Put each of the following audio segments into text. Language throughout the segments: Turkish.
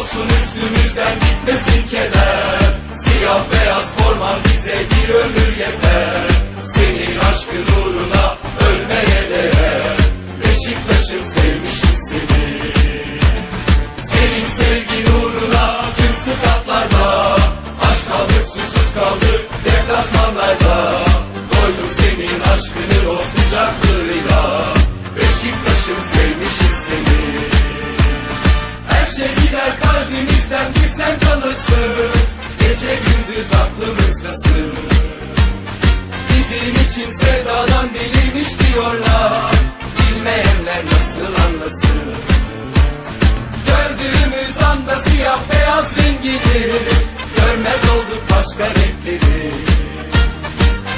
olsun üstümüzden gitmesin keder. Siyah beyaz forman bize bir ömür yeter. Senin aşkın uğruna ölmeye değer. Beşiktaş'ım sevmişiz seni kalbimizden bir sen kalırsın. Gece gündüz aklımızdasın Bizim için sevdadan delirmiş diyorlar. Bilmeyenler nasıl anlasın? Gördüğümüz anda siyah beyaz rengini Görmez olduk başka renkleri.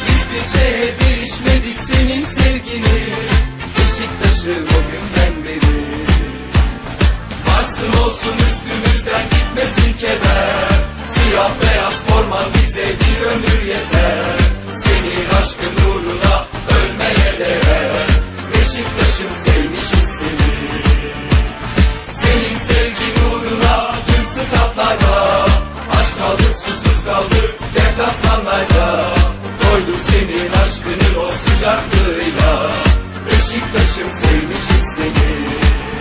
Hiçbir şeye değişmedik senin sevgini. Beşiktaş'ın o günden beri. Varsın olsun üstümüzden gitmesin keder. Siyah beyaz forman bize bir ömür yeter. Senin aşkın uğruna ölmeye değer. Beşiktaş'ım sevmişiz seni. Senin sevgin uğruna tüm statlarda. Aç kaldık susuz kaldık deplasmanlarda Doyduk senin aşkının o sıcaklığıyla. Beşiktaş'ım sevmişiz seni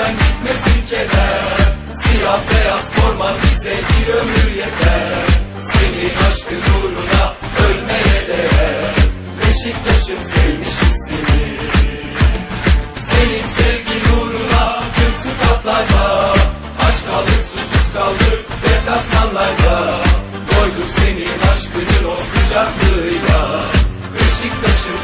üstümüzden gitmesin keder. Siyah beyaz forman bize bir ömür yeter. Senin aşkın uğruna ölmeye değer. Beşiktaş'ım sevmişiz seni. Senin sevgin uğruna tüm statlarda Aç kaldık susuz kaldık deplasmanlarda Doyduk senin aşkının o sıcaklığıyla. Beşiktaş'ım